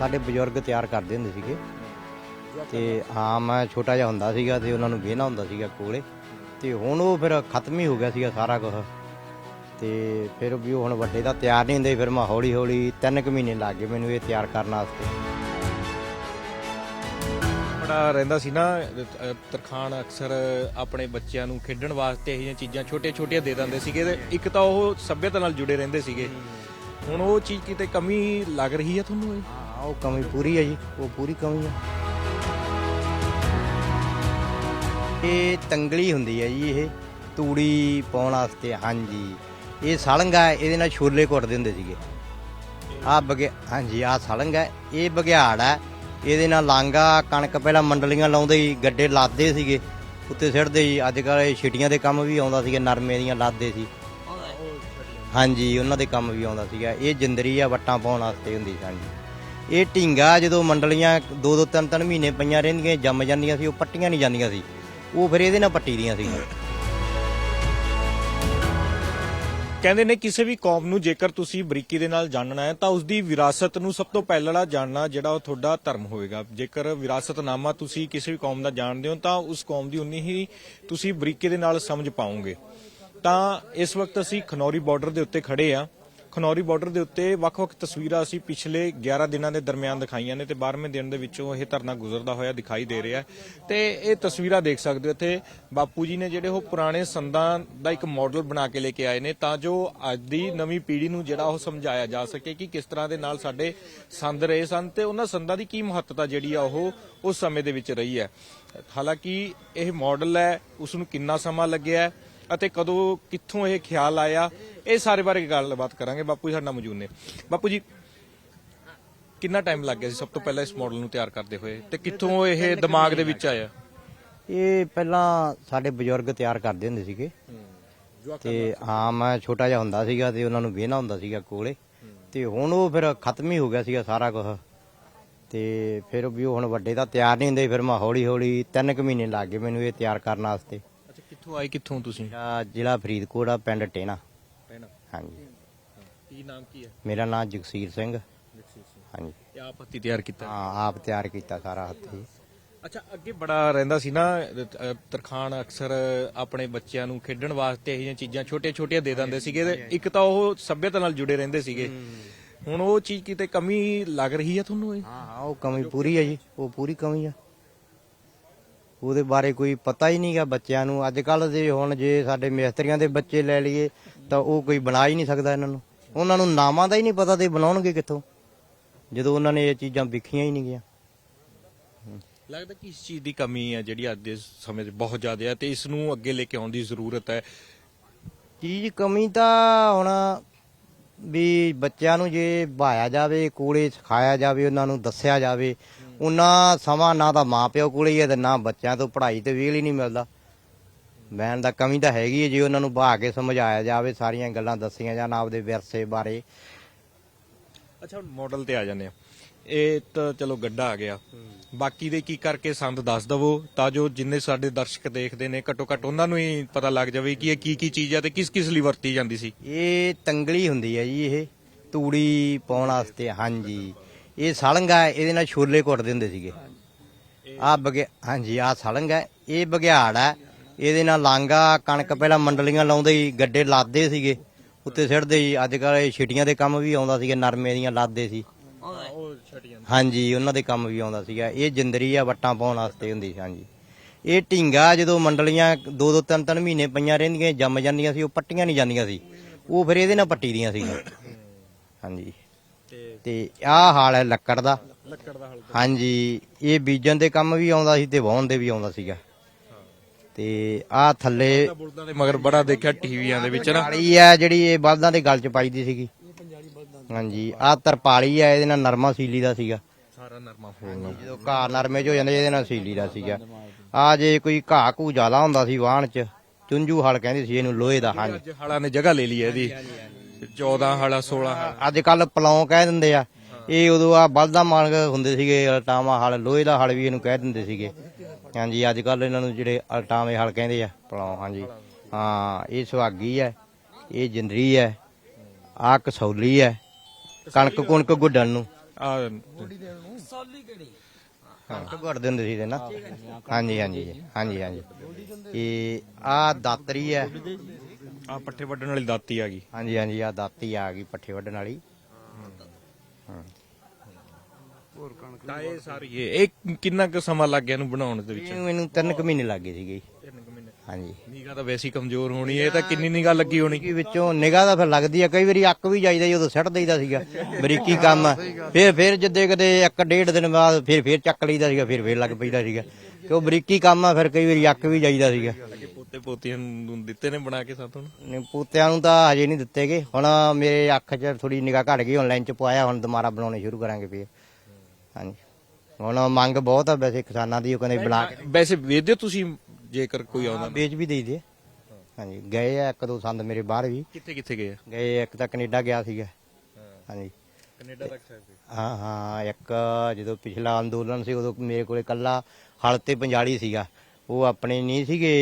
ਸਾਡੇ ਬਜ਼ੁਰਗ ਤਿਆਰ ਕਰਦੇ ਹੁੰਦੇ ਸੀਗੇ। ਤੇ ਹਾਂ ਮੈਂ ਛੋਟਾ ਜਿਹਾ ਹੁੰਦਾ ਸੀਗਾ ਤੇ ਉਹਨਾਂ ਨੂੰ ਵੇਹਣਾ ਹੁੰਦਾ ਸੀਗਾ ਕੋਲੇ। ਤੇ ਹੁਣ ਉਹ ਫਿਰ ਖਤਮ ਹੀ ਹੋ ਗਿਆ ਸੀਗਾ ਸਾਰਾ ਕੁਝ ਤੇ ਫਿਰ ਵੀ ਹੁਣ ਵੱਡੇ ਤਾਂ ਤਿਆਰ ਨਹੀਂ ਹੁੰਦੇ ਫਿਰ ਮੈਂ ਹੌਲੀ ਹੌਲੀ ਤਿੰਨ ਕੁ ਮਹੀਨੇ ਲੱਗ ਗਏ ਮੈਨੂੰ ਇਹ ਤਿਆਰ ਕਰਨ ਵਾਸਤੇ। ਬੜਾ ਰਹਿੰਦਾ ਸੀ ਨਾ ਤਰਖਾਨ ਅਕਸਰ ਆਪਣੇ ਬੱਚਿਆਂ ਨੂੰ ਖੇਡਣ ਵਾਸਤੇ ਇਹ ਚੀਜ਼ਾਂ ਛੋਟੀਆਂ ਛੋਟੀਆਂ ਦੇ ਦਿੰਦੇ ਸੀਗੇ ਤੇ ਇੱਕ ਤਾਂ ਉਹ ਸੱਭਿਅਤਾ ਨਾਲ ਜੁੜੇ ਰਹਿੰਦੇ ਸੀਗੇ। ਹੁਣ ਉਹ ਚੀਜ਼ ਕਿਤੇ ਕਮੀ ਲੱਗ ਰਹੀ ਹੈ ਤੁਹਾਨੂੰ ਇਹ? ਹਾਂ, ਉਹ ਕਮੀ ਪੂਰੀ ਹੈ ਜੀ, ਉਹ ਪੂਰੀ ਕਮੀ ਹੈ। ਇਹ ਤੰਗਲੀ ਹੁੰਦੀ ਹੈ ਜੀ, ਇਹ ਤੂੜੀ ਪਾਉਣ ਵਾਸਤੇ, ਹਾਂਜੀ। ਇਹ ਸਲੰਗ ਹੈ, ਇਹਦੇ ਨਾਲ ਛੋਲੇ ਕੁੱਟਦੇ ਹੁੰਦੇ ਸੀਗੇ। ਆ ਬਗੇ ਹਾਂਜੀ ਆ ਸਲੰਗ ਹੈ, ਇਹ ਬਗਿਆੜ ਹੈ। ਇਹਦੇ ਨਾਲ ਲਾਂਗਾ ਕਣਕ ਪਹਿਲਾਂ ਮੰਡਲੀਆਂ ਲਾਉਂਦੇ ਸੀ, ਗੱਡੇ ਲਾਦਦੇ ਸੀਗੇ। ਉੱਤੇ ਸਿੱਟਦੇ ਜੀ ਅੱਜ ਕੱਲ੍ਹ ਇਹ ਛਿਟੀਆਂ ਦੇ ਕੰਮ ਵੀ ਆਉਂਦਾ ਸੀਗਾ, ਨਰਮੇ ਦੀਆਂ ਲਾਦਦੇ ਸੀ। ਹਾਂਜੀ, ਉਹਨਾਂ ਦੇ ਕੰਮ ਵੀ ਆਉਂਦਾ ਸੀਗਾ। ਇਹ ਜਿੰਦਰੀ ਆ, ਵੱਟਾਂ ਪਾਉਣ ਵਾਸਤੇ ਹੁੰਦੀ ਸੀ, ਹਾਂਜੀ। ਇਹ ਢਿੰਗਾ ਜਦੋਂ ਮੰਡਲੀਆਂ ਦੋ ਦੋ ਤਿੰਨ ਤਿੰਨ ਮਹੀਨੇ ਪਈਆਂ ਰਹਿੰਦੀਆਂ, ਜੰਮ ਜਾਂਦੀਆਂ ਸੀ, ਉਹ ਪੱਟੀਆਂ ਨਹੀਂ ਜਾਂਦੀਆਂ ਸੀ। ਉਹ ਫਿਰ ਇਹਦੇ ਨਾਲ ਪੱਟੀ ਦੀਆਂ ਸੀ ਕਹਿੰਦੇ ਨੇ, ਕਿਸੇ ਵੀ ਕੌਮ ਨੂੰ ਜੇਕਰ ਤੁਸੀਂ ਬਰੀਕੀ ਦੇ ਨਾਲ ਜਾਣਨਾ ਹੈ, ਤਾਂ ਉਸ ਦੀ ਵਿਰਾਸਤ ਨੂੰ ਸਭ ਤੋਂ ਪਹਿਲਾਂ ਜਾਣਨਾ ਜਿਹੜਾ ਉਹ ਤੁਹਾਡਾ ਧਰਮ ਹੋਵੇਗਾ। ਜੇਕਰ ਵਿਰਾਸਤਨਾਮਾ ਤੁਸੀਂ ਕਿਸੇ ਵੀ ਕੌਮ ਦਾ ਜਾਣਦੇ ਹੋ, ਤਾਂ ਉਸ ਕੌਮ ਦੀ ਉਨੀ ਹੀ ਤੁਸੀਂ ਬਰੀਕੀ ਦੇ ਨਾਲ ਸਮਝ ਪਾਓਗੇ। ਤਾਂ ਇਸ ਵਕਤ ਅਸੀਂ ਖਨੌਰੀ ਬਾਰਡਰ ਦੇ ਉੱਤੇ ਖੜੇ ਆ ਖਨੌਰੀ ਬਾਰਡਰ ਦੇ ਉੱਤੇ ਵੱਖ-ਵੱਖ ਤਸਵੀਰਾਂ ਅਸੀਂ ਪਿਛਲੇ 11 ਦਿਨਾਂ ਦੇ ਦਰਮਿਆਨ ਦਿਖਾਈਆਂ ਨੇ ਤੇ 12ਵੇਂ ਦਿਨ ਦੇ ਵਿੱਚੋਂ ਇਹ ਧਰਨਾ ਗੁਜ਼ਰਦਾ ਹੋਇਆ ਦਿਖਾਈ ਦੇ ਰਿਹਾ ਹੈ। ਤੇ ਇਹ ਤਸਵੀਰਾਂ ਦੇਖ ਸਕਦੇ ਹੋ, ਇੱਥੇ ਬਾਪੂ ਜੀ ਨੇ ਜਿਹੜੇ ਉਹ ਪੁਰਾਣੇ ਸੰਦਾਂ ਦਾ ਇੱਕ ਮਾਡਲ ਬਣਾ ਕੇ ਲੈ ਕੇ ਆਏ ਨੇ ਤਾਂ ਜੋ ਅੱਜ ਦੀ ਨਵੀਂ ਪੀੜ੍ਹੀ ਨੂੰ ਜਿਹੜਾ ਉਹ ਸਮਝਾਇਆ ਜਾ ਸਕੇ ਕਿ ਕਿਸ ਤਰ੍ਹਾਂ ਦੇ ਨਾਲ ਸਾਡੇ ਸੰਦ ਰਹੇ ਸਨ ਤੇ ਉਹਨਾਂ ਸੰਦਾਂ ਦੀ ਕੀ ਮਹੱਤਤਾ ਜਿਹੜੀ ਆ ਉਹ ਉਸ ਸਮੇਂ ਦੇ ਵਿੱਚ ਰਹੀ ਹੈ। ਹਾਲਾਂਕਿ ਇਹ ਮਾਡਲ ਹੈ ਉਸ ਨੂੰ ਕਿੰਨਾ ਸਮਾਂ ਲੱਗਿਆ ਹੈ? ਅਤੇ ਕਦੋਂ ਕਿੱਥੋਂ ਇਹ ਖਿਆਲ ਆਇਆ ਇਹ ਸਾਰੇ ਬਾਰੇ ਗੱਲਬਾਤ ਕਰਾਂਗੇ। ਬਾਪੂ ਜੀ ਸਾਡੇ ਨਾਲ ਮੌਜੂਦ ਨੇ। ਬਾਪੂ ਜੀ ਕਿੰਨਾ ਟਾਈਮ ਲੱਗ ਗਿਆ ਸੀ ਸਭ ਤੋਂ ਪਹਿਲਾਂ ਇਸ ਮਾਡਲ ਨੂੰ ਤਿਆਰ ਕਰਦੇ ਹੋਏ? ਤੇ ਕਿੱਥੋਂ ਇਹ ਦਿਮਾਗ ਦੇ ਵਿੱਚ ਆਇਆ? ਇਹ ਪਹਿਲਾਂ ਸਾਡੇ ਬਜ਼ੁਰਗ ਤਿਆਰ ਕਰਦੇ ਹੁੰਦੇ ਸੀਗੇ। ਤੇ ਹਾਂ ਮੈਂ ਛੋਟਾ ਜਿਹਾ ਹੁੰਦਾ ਸੀਗਾ ਤੇ ਉਹਨਾਂ ਨੂੰ ਵੇਹਣਾ ਹੁੰਦਾ ਸੀਗਾ ਕੋਲੇ। ਤੇ ਹੁਣ ਉਹ ਫਿਰ ਖਤਮ ਹੀ ਹੋ ਗਿਆ ਸੀਗਾ ਸਾਰਾ ਕੁਝ ਤੇ ਫਿਰ ਵੀ ਉਹ ਹੁਣ ਵੱਡੇ ਤਾਂ ਤਿਆਰ ਨਹੀਂ ਹੁੰਦੇ ਫਿਰ ਮੈਂ ਹੌਲੀ ਹੌਲੀ ਤਿੰਨ ਕੁ ਮਹੀਨੇ ਲੱਗ ਗਏ ਮੈਨੂੰ ਇਹ ਤਿਆਰ ਕਰਨ ਵਾਸਤੇ। ਕਿੱਥੋਂ ਆਏ ਕਿੱਥੋਂ ਤੁਸੀਂ? ਮੇਰਾ ਜ਼ਿਲ੍ਹਾ ਫਰੀਦਕੋਟ ਆ ਪਿੰਡ ਟੇਣਾ। ਹਾਂਜੀ। ਕੀ ਨਾਮ ਕੀ ਹੈ? ਮੇਰਾ ਨਾਮ ਜਗਸੀਰ ਸਿੰਘ। ਹਾਂਜੀ। ਇਹ ਆਪ ਹੱਥੀ ਤਿਆਰ ਕੀਤਾ? ਹਾਂ ਆਪ ਤਿਆਰ ਕੀਤਾ ਸਾਰਾ ਹੱਥੀ ਅੱਛਾ ਅੱਗੇ ਬੜਾ ਰਹਿੰਦਾ ਸੀ ਨਾ ਅ, ਤਰਖਾਨ ਅਕਸਰ ਆਪਣੇ ਬੱਚਿਆਂ ਨੂੰ ਖੇਡਣ ਵਾਸਤੇ ਇਹ ਜਿਹੀਆਂ ਚੀਜ਼ਾਂ ਛੋਟੀਆਂ ਛੋਟੀਆਂ ਦੇ ਦਿੰਦੇ ਸੀਗੇ ਤੇ ਇੱਕ ਤਾਂ ਉਹ ਸੱਭਿਅਤਾ ਨਾਲ ਜੁੜੇ ਰਹਿੰਦੇ ਸੀਗੇ। ਹੁਣ ਉਹ ਚੀਜ਼ ਕਿਤੇ ਕਮੀ ਲੱਗ ਰਹੀ ਹੈ ਤੁਹਾਨੂੰ ਇਹ? ਹਾਂ ਹਾਂ ਉਹ ਕਮੀ ਪੂਰੀ ਹੈ ਜੀ। ਉਹ ਪੂਰੀ ਕਮੀ ਆ। ਉਹਦੇ ਬਾਰੇ ਕੋਈ ਪਤਾ ਹੀ ਨਹੀਂਗਾ ਬੱਚਿਆਂ ਨੂੰ। ਅੱਜ ਕੱਲ ਦੇ ਹੁਣ ਜੇ ਸਾਡੇ ਮਿਸਤਰੀਆਂ ਦੇ ਬੱਚੇ ਲੈ ਲਈਏ ਤਾਂ ਉਹ ਕੋਈ ਬਣਾ ਹੀ ਨਹੀਂ ਸਕਦਾ ਇਹਨਾਂ ਨੂੰ। ਉਹਨਾਂ ਨੂੰ ਨਾਮਾਂ ਦਾ ਹੀ ਨਹੀਂ ਪਤਾ ਤੇ ਬਣਾਉਣਗੇ ਕਿੱਥੋਂ? ਜਦੋਂ ਉਹਨਾਂ ਨੇ ਇਹ ਚੀਜ਼ਾਂ ਵਿਖੀਆਂ ਹੀ ਨਹੀਂ ਗਿਆ ਲੱਗਦਾ ਕਿ ਇਸ ਚੀਜ਼ ਦੀ ਕਮੀ ਹੈ ਜਿਹੜੀ ਅੱਜ ਦੇ ਸਮੇਂ 'ਚ ਬਹੁਤ ਜ਼ਿਆਦਾ ਹੈ ਤੇ ਇਸ ਨੂੰ ਅੱਗੇ ਲੈ ਕੇ ਆਉਣ ਦੀ ਜ਼ਰੂਰਤ ਹੈ। ਚੀਜ਼ ਕਮੀ ਤਾਂ ਹੁਣ ਵੀ ਬੱਚਿਆਂ ਨੂੰ ਜੇ ਭਾਇਆ ਜਾਵੇ ਕੋਲੇ ਸਿਖਾਇਆ ਜਾਵੇ ਉਹਨਾਂ ਨੂੰ ਦੱਸਿਆ ਜਾਵੇ ਉਹਨਾਂ ਸਮਾਂ ਨਾ ਤਾਂ ਮਾਪਿਓ ਕੋਲੇ ਹੀ ਹੈ ਤੇ ਨਾ ਬੱਚਿਆਂ ਤੋਂ ਪੜ੍ਹਾਈ ਤੇ ਵੇਲ ਹੀ ਨਹੀਂ ਮਿਲਦਾ। ਬੈਣ ਦਾ ਕਮੀ ਤਾਂ ਹੈਗੀ ਹੈ ਜੇ ਉਹਨਾਂ ਨੂੰ ਬਹਾ ਕੇ ਸਮਝਾਇਆ ਜਾਵੇ ਸਾਰੀਆਂ ਗੱਲਾਂ ਦੱਸੀਆਂ ਜਾਣ ਆਪਦੇ ਵਿਰਸੇ ਬਾਰੇ। ਅੱਛਾ ਹੁਣ ਮਾਡਲ ਤੇ ਆ ਜਾਂਦੇ ਆ ਇਹ ਤਾਂ ਚਲੋ ਗੱਡਾ ਆ ਗਿਆ। ਬਾਕੀ ਦੇ ਕੀ ਕਰਕੇ ਸੰਦ ਦੱਸ ਦਵੋ ਤਾਂ ਜੋ ਜਿੰਨੇ ਸਾਡੇ ਦਰਸ਼ਕ ਦੇਖਦੇ ਨੇ ਘੱਟੋ ਘੱਟ ਉਹਨਾਂ ਨੂੰ ਹੀ ਪਤਾ ਲੱਗ ਜਾਵੇ ਕਿ ਇਹ ਕੀ ਕੀ ਚੀਜ਼ ਹੈ ਤੇ ਕਿਸ ਕਿਸ ਲਈ ਵਰਤੀ ਜਾਂਦੀ ਸੀ। ਇਹ ਤੰਗਲੀ ਹੁੰਦੀ ਹੈ ਜੀ ਇਹ ਤੂੜੀ ਪਾਉਣ ਵਾਸਤੇ ਹਾਂਜੀ। ਇਹ ਸਲੰਗ ਹੈ ਇਹਦੇ ਨਾਲ ਛੋਲੇ ਕੁੱਟਦੇ ਹੁੰਦੇ ਸੀਗੇ। ਆ ਬਗੇ ਹਾਂਜੀ ਆ ਸਲੰਗ ਹੈ ਇਹ ਬਗਿਆੜ ਹੈ। ਇਹਦੇ ਨਾਲ ਲਾਂਗਾ ਕਣਕ ਪਹਿਲਾਂ ਮੰਡਲੀਆਂ ਲਾਉਂਦੇ ਸੀ ਗੱਡੇ ਲਾਦੇ ਸੀਗੇ। ਉੱਤੇ ਸਿੱਟਦੇ ਸੀ ਅੱਜ ਕੱਲ੍ਹ ਇਹ ਛਿਟੀਆਂ ਦੇ ਕੰਮ ਵੀ ਆਉਂਦਾ ਸੀਗਾ ਨਰਮੇ ਦੀਆਂ ਲਾਦੇ ਸੀ। ਹਾਂਜੀ ਉਹਨਾਂ ਦੇ ਕੰਮ ਵੀ ਆਉਂਦਾ ਸੀਗਾ। ਇਹ ਜਿੰਦਰੀ ਆ ਵੱਟਾਂ ਪਾਉਣ ਵਾਸਤੇ ਹੁੰਦੀ ਸੀ ਹਾਂਜੀ। ਇਹ ਢਿੰਗਾ ਜਦੋਂ ਮੰਡਲੀਆਂ ਦੋ ਦੋ ਤਿੰਨ ਤਿੰਨ ਮਹੀਨੇ ਪਈਆਂ ਰਹਿੰਦੀਆਂ ਜੰਮ ਜਾਂਦੀਆਂ ਸੀ ਉਹ ਪੱਟੀਆਂ ਨਹੀਂ ਜਾਂਦੀਆਂ ਸੀ। ਉਹ ਫਿਰ ਇਹਦੇ ਨਾਲ ਪੱਟੀ ਦੀਆਂ ਸੀ ਹਾਂਜੀ। ਤੇ ਆਹ ਹਾਲ ਹੈ ਲੱਕੜ ਦਾ। ਲੱਕੜ ਦਾ ਹਲ ਹਾਂਜੀ ਇਹ ਬੀਜਣ ਦੇ ਕੰਮ ਵੀ ਆਉਂਦਾ ਸੀ ਤੇ ਵਾਹਣ ਦੇ ਵੀ ਆਉਂਦਾ ਸੀਗਾ। ਤੇ ਆਹ ਥੱਲੇ ਬੁਲਦਾਂ ਦੇ ਮਗਰ ਬੜਾ ਦੇਖਿਆ ਟੀਵੀਆਂ ਦੇ ਵਿੱਚ ਨਾ। ਪਾਲੀ ਆ ਜਿਹੜੀ ਇਹ ਬਲਦਾਂ ਦੇ ਗਲ ਚ ਪਾਈਦੀ ਸੀਗੀ। ਹਾਂਜੀ ਆਹ ਤਰਪਾਲੀ ਆ ਇਹਦੇ ਨਾਲ ਨਰਮਾ ਸੀਲੀ ਦਾ ਸੀਗਾ। ਸਾਰਾ ਨਰਮਾ ਜਦੋਂ ਘਾਹ ਨਰਮੇ ਚ ਹੋ ਜਾਂਦੇ ਇਹਦੇ ਨਾਲ ਸੀਲੀ ਦਾ ਸੀਗਾ। ਆ ਜੇ ਕੋਈ ਘਾਹ ਘੂ ਜ਼ਿਆਦਾ ਹੁੰਦਾ ਸੀ ਵਾਹਣ ਚ ਚੁੰਝੂ ਹਲ ਕਹਿੰਦੇ ਸੀ ਇਹਨੂੰ ਲੋਹੇ ਦਾ ਹਾਂਜੀ। ਅੱਜ ਹਾਲਾਂ ਨੇ ਜਗ੍ਹਾ ਲੈ ਲਈ ਹੈ ਇਹਦੀ। 14 ਹਾਲਾ 16 ਹਾਲਾ ਅੱਜ ਕੱਲ ਪਲੌਂ ਕਹਿ ਦਿੰਦੇ ਆ। ਇਹ ਉਦੋਂ ਆ ਬਲਦਾ ਮਾਲਕ ਹੁੰਦੇ ਸੀਗੇ ਅਲਟਾਵਾ ਹਲ ਲੋਹੇ ਦਾ ਹਲ ਵੀ ਇਹਨੂੰ ਕਹਿ ਦਿੰਦੇ ਸੀਗੇ। ਹਾਂਜੀ ਅੱਜ ਕੱਲ ਇਹਨਾਂ ਨੂੰ ਜਿਹੜੇ ਅਲਟਾਵੇਂ ਹਲ ਕਹਿੰਦੇ ਆ ਪਲੌਂ ਹਾਂਜੀ। ਹਾਂ ਇਹ ਸੁਹਾਗੀ ਹੈ ਇਹ ਜਿੰਦਰੀ ਹੈ ਆ ਕਸੌਲੀ ਹੈ ਕਣਕ ਕੁਣਕ ਗੁੱਡਣ ਨੂੰ। ਆ ਕਣਕ ਗੁੱਟਦੇ ਹੁੰਦੇ ਸੀ ਇਹਦੇ ਨਾ। ਹਾਂਜੀ ਹਾਂਜੀ ਹਾਂਜੀ ਹਾਂਜੀ ਇਹ ਆ ਦਾਤਰੀ ਹੈ ਆ ਪੱਠੇ ਵੱਢਣ ਵਾਲੀ ਦਾਤੀ ਆ ਗਈ। ਹਾਂਜੀ ਹਾਂਜੀ ਆ ਦਾਤੀ ਆ ਗਈ ਪੱਠੇ ਵੱਢਣ ਵਾਲੀ। ਤਾਂ ਇਹ ਸਾਰੀ ਇਹ ਇਹ ਕਿੰਨਾ ਕੁ ਸਮਾਂ ਲੱਗ ਗਿਆ ਇਹਨੂੰ ਬਣਾਉਣ ਦੇ ਵਿੱਚ? ਇਹਨੂੰ ਮੈਨੂੰ ਤਿੰਨ ਕੁ ਮਹੀਨੇ ਲੱਗੇ ਸੀਗੇ। ਹਾਂਜੀ। ਨਿਗਾ ਤਾਂ ਵੈਸੀ ਕਮਜ਼ੋਰ ਹੋਣੀ ਹੈ ਇਹ ਤਾਂ ਕਿੰਨੀ ਨਿਗਾ ਲੱਗੀ ਹੋਣੀ? ਕਿ ਵਿੱਚੋਂ ਨਿਗਾਹ ਤਾਂ ਫਿਰ ਲੱਗਦੀ ਆ ਕਈ ਵਾਰੀ ਅੱਕ ਵੀ ਜਾਈਦਾ ਜੀ, ਉਦੋਂ ਸਿੱਟ ਦੇਈਦਾ ਸੀਗਾ ਬਰੀਕੀ ਕੰਮ ਆ। ਫਿਰ ਫਿਰ ਜਿੱਦੇ ਕਦੇ ਇੱਕ ਡੇਢ ਦਿਨ ਬਾਅਦ ਫਿਰ ਫਿਰ ਚੱਕ ਲਈਦਾ ਸੀਗਾ ਫਿਰ ਫਿਰ ਲੱਗ ਪਈਦਾ ਸੀਗਾ। ਕਿ ਉਹ ਬਰੀਕੀ ਕੰਮ ਆ ਫਿਰ ਕਈ ਵਾਰੀ ਅੱਕ ਵੀ ਜਾਈਦਾ ਸੀਗਾ। ਪੋਤੇ ਪੋਤੀਆਂ ਨੂੰ ਦਿੱਤੇ ਨੇ ਬਣਾ ਕੇ ਸਾਥੋਂ? ਨੇ ਪੋਤਿਆਂ ਨੂੰ ਤਾਂ ਹਜੇ ਨਹੀਂ ਦਿੱਤੇਗੇ। ਹੁਣ ਮੇਰੇ ਅੱਖ 'ਚ ਥੋੜੀ ਨਿਗਾਹ ਘਟ ਗਈ ਹੁਣ ਲਾਈਨ 'ਚ ਪਵਾਇਆ ਹੁਣ ਦੁਬਾਰਾ ਬਣਾਉਣੇ ਸ਼ੁਰੂ ਕਰਾਂਗੇ ਫਿਰ। ਹਾਂਜੀ। ਹੁਣ ਮੰਗ ਬਹੁਤ ਆ ਵੈਸੇ ਕਿਸਾਨਾਂ ਦੀ ਉਹ ਕਹਿੰਦੇ ਬਣਾ ਕੇ ਵੈਸੇ ਵੇਚਦੇ ਹੋ ਤੁਸੀਂ ਜੇਕਰ ਕੋਈ ਆਉਂਦਾ ਵੇਚ ਵੀ ਦੇਈਦੇ। ਹਾਂਜੀ ਗਏ ਆ ਇੱਕ ਦੋ ਸੰਦ ਮੇਰੇ ਬਾਹਰ ਵੀ। ਕਿੱਥੇ ਕਿੱਥੇ ਗਏ ਆ? ਗਏ ਇੱਕ ਤਾਂ ਕੈਨੇਡਾ ਗਿਆ ਸੀਗਾ। ਹਾਂਜੀ। ਕੈਨੇਡਾ ਤੱਕ ਸਾਹਿਬ ਹਾਂ ਹਾਂ ਇੱਕ ਜਦੋਂ ਪਿਛਲਾ ਅੰਦੋਲਨ ਸੀ ਉਦੋਂ ਮੇਰੇ ਕੋਲੇ ਕੱਲਾ ਹਲ ਤੇ ਪੰਜਾਲੀ ਸੀਗਾ। ਉਹ ਆਪਣੇ ਨਹੀਂ ਸੀਗੇ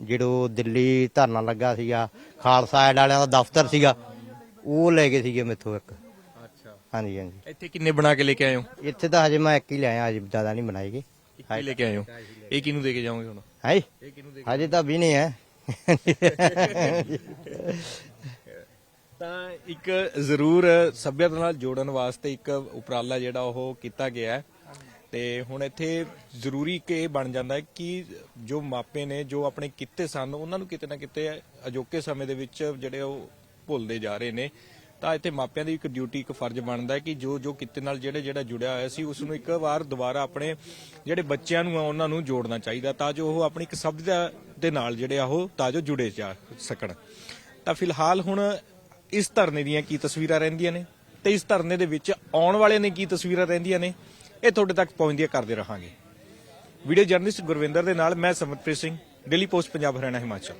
ਜਿਹੜੋ ਦਿੱਲੀ ਧਰਨਾ ਲੱਗਾ ਸੀਗਾ ਖਾਲਸਾ ਐਡ ਵਾਲਿਆਂ ਦਾ ਦਫ਼ਤਰ ਸੀਗਾ ਉਹ ਲੈ ਗਏ ਸੀਗੇ ਮੇਥੋਂ ਇੱਕ। ਅੱਛਾ। ਹਾਂਜੀ ਹਾਂਜੀ। ਇੱਥੇ ਕਿੰਨੇ ਬਣਾ ਕੇ ਲੈ ਕੇ ਆਏ ਹੋ? ਇੱਥੇ ਤਾਂ ਹਜੇ ਮੈਂ ਇੱਕ ਹੀ ਲਿਆਇਆ ਹਜੇ ਜ਼ਿਆਦਾ ਨਹੀਂ ਬਣਾਏਗੇ ਇੱਕ ਹੀ ਲੈ ਕੇ ਆਏ ਹੋ? ਇਹ ਕਿਹਨੂੰ ਦੇ ਕੇ ਜਾਓਗੇ ਹੁਣ? ਹੈ ਇਹ ਕਿਹਨੂੰ ਦੇ ਹਜੇ ਤਾਂ ਵੀ ਨਹੀਂ ਹੈ ਤਾਂ ਇੱਕ ਜ਼ਰੂਰ ਸੱਭਿਅਤਾ ਨਾਲ ਜੋੜਨ ਵਾਸਤੇ ਇੱਕ ਉਪਰਾਲਾ ਜਿਹੜਾ ਉਹ ਕੀਤਾ ਗਿਆ ਹੈ। ਤੇ ਹੁਣ ਇੱਥੇ ਜ਼ਰੂਰੀ ਕਿ ਇਹ ਬਣ ਜਾਂਦਾ ਹੈ ਕਿ ਜੋ ਮਾਪੇ ਨੇ, ਜੋ ਆਪਣੇ ਕਿੱਤੇ ਸਨ, ਉਹਨਾਂ ਨੂੰ ਕਿਤੇ ਨਾ ਕਿਤੇ ਅਜੋਕੇ ਸਮੇਂ ਦੇ ਵਿੱਚ ਜਿਹੜੇ ਉਹ ਭੁੱਲਦੇ ਜਾ ਰਹੇ ਨੇ। ਤਾਂ ਇੱਥੇ ਮਾਪਿਆਂ ਦੀ ਇੱਕ ਡਿਊਟੀ ਇੱਕ ਫਰਜ਼ ਬਣਦਾ ਹੈ ਕਿ ਜੋ ਜੋ ਕਿੱਤੇ ਨਾਲ ਜਿਹੜੇ, ਜਿਹੜਾ ਜੁੜਿਆ ਹੋਇਆ ਸੀ, ਉਸ ਨੂੰ ਇੱਕ ਵਾਰ ਦੁਬਾਰਾ ਆਪਣੇ ਜਿਹੜੇ ਬੱਚਿਆਂ ਨੂੰ ਆ, ਉਹਨਾਂ ਨੂੰ ਜੋੜਨਾ ਚਾਹੀਦਾ ਤਾਂ ਜੋ ਉਹ ਆਪਣੀ ਇੱਕ ਸਭਿਅਤਾ ਦੇ ਨਾਲ ਜਿਹੜੇ ਆ ਉਹ ਤਾਂ ਜੋ ਜੁੜੇ ਜਾ ਸਕਣ। ਤਾਂ ਫਿਲਹਾਲ ਹੁਣ ਇਸ ਧਰਨੇ ਦੀਆਂ ਕੀ ਤਸਵੀਰਾਂ ਰਹਿੰਦੀਆਂ ਨੇ ਤੇ ਇਸ ਧਰਨੇ ਦੇ ਵਿੱਚ ਆਉਣ ਵਾਲੇ ਨੇ ਕੀ ਤਸਵੀਰਾਂ ਰਹਿੰਦੀਆਂ ਨੇ? ਇਹ ਤੁਹਾਡੇ ਤੱਕ ਪਹੁੰਚਦੀਆਂ ਕਰਦੇ ਰਹਾਂਗੇ। ਵੀਡੀਓ ਜਰਨਲਿਸਟ ਗੁਰਵਿੰਦਰ ਦੇ ਨਾਲ, ਮੈਂ ਸਮਰਪ੍ਰੀਤ ਸਿੰਘ, ਡੇਲੀ ਪੋਸਟ, ਪੰਜਾਬ, ਹਰਿਆਣਾ, ਹਿਮਾਚਲ।